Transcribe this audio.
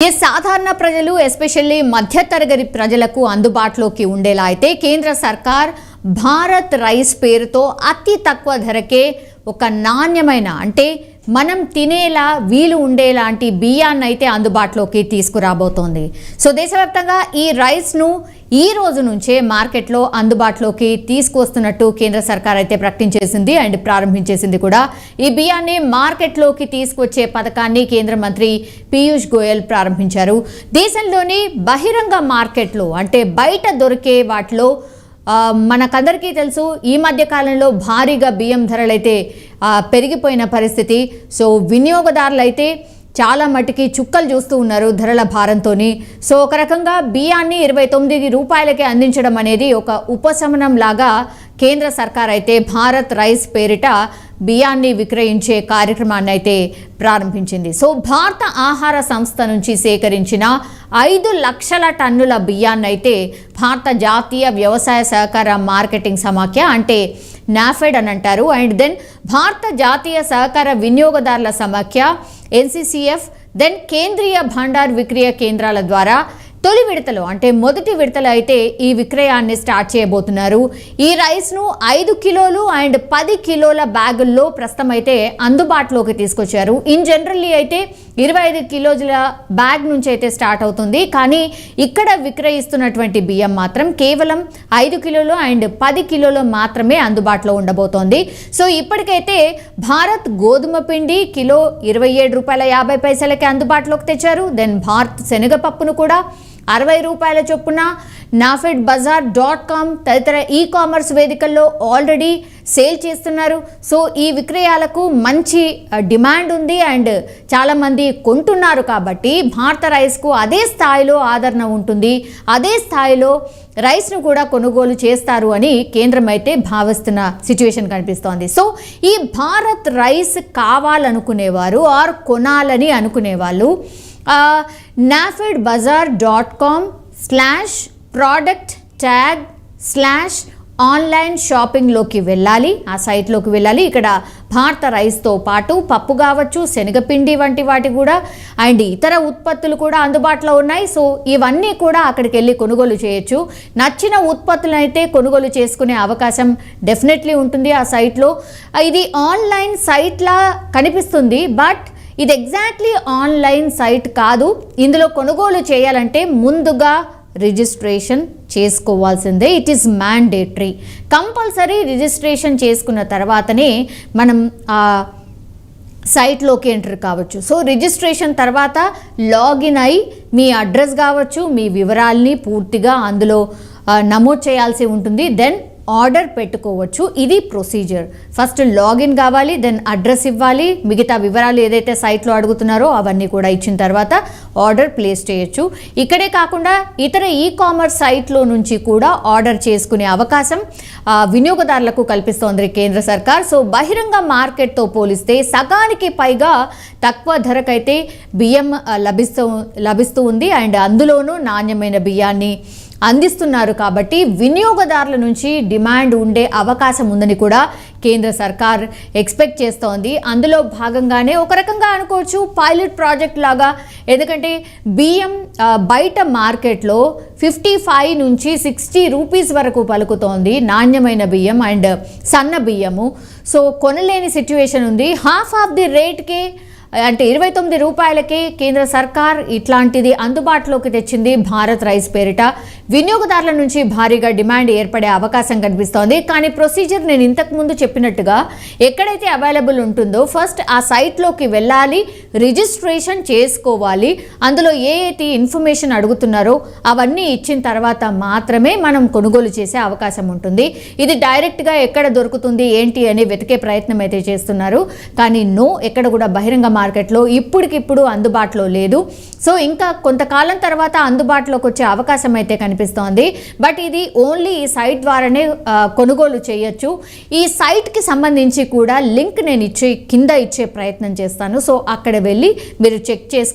ఈ సాధారణ ప్రజలు ఎస్పెషల్లీ మధ్యతరగతి ప్రజలకు అందుబాటులోకి ఉండేలా అయితే కేంద్ర సర్కార్ భారత్ రైస్ పేరుతో అతి తక్కువ ధరకే ఒక నాణ్యమైన అంటే మనం తినేలా వీలు ఉండేలాంటి బియ్యాన్ని అయితే అందుబాటులోకి తీసుకురాబోతోంది. సో దేశవ్యాప్తంగా ఈ రైస్ను ఈ రోజు నుంచే మార్కెట్లో అందుబాటులోకి తీసుకొస్తున్నట్టు కేంద్ర సర్కార్ అయితే ప్రకటించేసింది అండ్ ప్రారంభించేసింది కూడా. ఈ బియ్యాన్ని మార్కెట్లోకి తీసుకొచ్చే పథకాన్ని కేంద్ర మంత్రి పీయూష్ గోయల్ ప్రారంభించారు. దేశంలోని బహిరంగ మార్కెట్లో అంటే బయట దొరికే వాటిలో మనకందరికీ తెలుసు ఈ మధ్య కాలంలో భారీగా బియ్యం ధరలైతే పెరిగిపోయిన పరిస్థితి. సో వినియోగదారులు అయితే చాలా మటుకి చుక్కలు చూస్తూ ఉన్నారు ధరల భారంతో సో ఒక రకంగా బియ్యాన్ని ఇరవై తొమ్మిది రూపాయలకే అందించడం అనేది ఒక ఉపశమనం లాగా కేంద్ర సర్కార్ అయితే భారత్ రైస్ పేరిట బియ్యాన్ని విక్రయించే కార్యక్రమాన్ని అయితే ప్రారంభించింది. సో భారత ఆహార సంస్థ నుంచి సేకరించిన ఐదు లక్షల టన్నుల బియ్యాన్ని అయితే భారత జాతీయ వ్యవసాయ సహకార మార్కెటింగ్ సమాఖ్య అంటే నాఫెడ్ అని అంటారు. అండ్ దెన్ భారత జాతీయ సహకార వినియోగదారుల సమాఖ్య ఎన్సిసిఎఫ్ దెన్ కేంద్రీయ భండార్ విక్రయ కేంద్రాల ద్వారా తొలి విడతలో అంటే మొదటి విడతలో అయితే ఈ విక్రయాన్ని స్టార్ట్ చేయబోతున్నారు. ఈ రైస్ను ఐదు కిలోలు అండ్ పది కిలోల బ్యాగుల్లో ప్రస్తుతం అయితే అందుబాటులోకి తీసుకొచ్చారు. ఇన్ జనరల్లీ అయితే ఇరవై ఐదు కిలోల బ్యాగ్ నుంచి అయితే స్టార్ట్ అవుతుంది. కానీ ఇక్కడ విక్రయిస్తున్నటువంటి బియ్యం మాత్రం కేవలం ఐదు కిలోలు అండ్ పది కిలోలు మాత్రమే అందుబాటులో ఉండబోతోంది. సో ఇప్పటికైతే భారత్ గోధుమ పిండి కిలో ఇరవై ఏడు రూపాయల యాభై పైసలకి అందుబాటులోకి తెచ్చారు. దెన్ భారత్ శనగపప్పును కూడా అరవై రూపాయల చొప్పున నాఫెడ్ బజార్ డాట్ కామ్ తదితర ఈ కామర్స్ వేదికల్లో ఆల్రెడీ సేల్ చేస్తున్నారు. సో ఈ విక్రయాలకు మంచి డిమాండ్ ఉంది అండ్ చాలామంది కొంటున్నారు కాబట్టి భారత రైస్కు అదే స్థాయిలో ఆదరణ ఉంటుంది. అదే స్థాయిలో రైస్ను కూడా కొనుగోలు చేస్తారు అని కేంద్రం అయితే భావిస్తున్న సిచ్యువేషన్ కనిపిస్తోంది. సో ఈ భారత్ రైస్ కావాలనుకునేవారు ఆర్ కొనాలని అనుకునే వాళ్ళు NAFED Bazaar dot com slash product tag slash online షాపింగ్లోకి వెళ్ళాలి. ఆ సైట్లోకి వెళ్ళాలి. ఇక్కడ భారత రైస్తో పాటు పప్పు కావచ్చు శనగపిండి వంటి వాటి కూడా అండ్ ఇతర ఉత్పత్తులు కూడా అందుబాటులో ఉన్నాయి. సో ఇవన్నీ కూడా అక్కడికి వెళ్ళి కొనుగోలు చేయొచ్చు. నచ్చిన ఉత్పత్తులను అయితే కొనుగోలు చేసుకునే అవకాశం డెఫినెట్లీ ఉంటుంది ఆ సైట్లో ఇది ఆన్లైన్ సైట్లా కనిపిస్తుంది బట్ ఇది ఎగ్జాక్ట్లీ ఆన్లైన్ సైట్ కాదు. ఇందులో కొనుగోలు చేయాలంటే ముందుగా రిజిస్ట్రేషన్ చేసుకోవాల్సిందే. It is mandatory compulsory registration చేసుకున్న తర్వాతనే మనం ఆ సైట్లోకి ఎంటర్ కావచ్చు. సో రిజిస్ట్రేషన్ తర్వాత లాగిన్ అయి మీ అడ్రస్ కావచ్చు మీ వివరాల్ని పూర్తిగా అందులో నమోదు చేయాల్సి ఉంటుంది. దెన్ ఆర్డర్ పెట్టుకోవచ్చు. ఇది ప్రొసీజర్. ఫస్ట్ లాగిన్ కావాలి దెన్ అడ్రస్ ఇవ్వాలి. మిగతా వివరాలు ఏదైతే సైట్లో అడుగుతున్నారో అవన్నీ కూడా ఇచ్చిన తర్వాత ఆర్డర్ ప్లేస్ చేయొచ్చు. ఇక్కడే కాకుండా ఇతర ఈ కామర్స్ సైట్లో నుంచి కూడా ఆర్డర్ చేసుకునే అవకాశం వినియోగదారులకు కల్పిస్తోంది కేంద్ర సర్కార్. సో బహిరంగ మార్కెట్తో పోలిస్తే సగానికి పైగా తక్కువ ధరకైతే బియ్యం లభిస్తూ లభిస్తూ ఉంది. అండ్ అందులోనూ నాణ్యమైన బియ్యాన్ని అందిస్తున్నారు కాబట్టి వినియోగదారుల నుంచి డిమాండ్ ఉండే అవకాశం ఉందని కూడా కేంద్ర సర్కార్ ఎక్స్పెక్ట్ చేస్తోంది. అందులో భాగంగానే ఒక రకంగా అనుకోవచ్చు పైలట్ ప్రాజెక్ట్ లాగా. ఎందుకంటే బియ్యం బయట మార్కెట్లో ఫిఫ్టీ ఫైవ్ నుంచి సిక్స్టీ రూపీస్ వరకు పలుకుతోంది నాణ్యమైన బియ్యం అండ్ సన్న బియ్యము. సో కొనలేని సిచ్యువేషన్ ఉంది. హాఫ్ ఆఫ్ ది రేట్కే అంటే ఇరవై తొమ్మిది రూపాయలకే కేంద్ర సర్కార్ ఇట్లాంటిది అందుబాటులోకి తెచ్చింది భారత్ రైస్ పేరిట. వినియోగదారుల నుంచి భారీగా డిమాండ్ ఏర్పడే అవకాశం కనిపిస్తోంది. కానీ ప్రొసీజర్ నేను ఇంతకు ముందు చెప్పినట్టుగా ఎక్కడైతే అవైలబుల్ ఉంటుందో ఫస్ట్ ఆ సైట్లోకి వెళ్ళాలి రిజిస్ట్రేషన్ చేసుకోవాలి. అందులో ఏ అయితే ఇన్ఫర్మేషన్ అడుగుతున్నారో అవన్నీ ఇచ్చిన తర్వాత మాత్రమే మనం కొనుగోలు చేసే అవకాశం ఉంటుంది. ఇది డైరెక్ట్గా ఎక్కడ దొరుకుతుంది ఏంటి అని వెతికే ప్రయత్నం అయితే చేస్తున్నారు. కానీ నో ఎక్కడ కూడా బహిరంగ మార్కెట్లో ఇప్పటికిప్పుడు అందుబాటులో లేదు. సో ఇంకా కొంతకాలం తర్వాత అందుబాటులోకి వచ్చే అవకాశం అయితే కనిపిస్తోంది. బట్ ఇది ఓన్లీ ఈ సైట్ ద్వారానే కొనుగోలు చేయొచ్చు. ఈ సైట్కి సంబంధించి కూడా లింక్ నేను ఇచ్చే కింద ఇచ్చే ప్రయత్నం చేస్తాను. సో అక్కడ వెళ్ళి మీరు చెక్ చేసుకో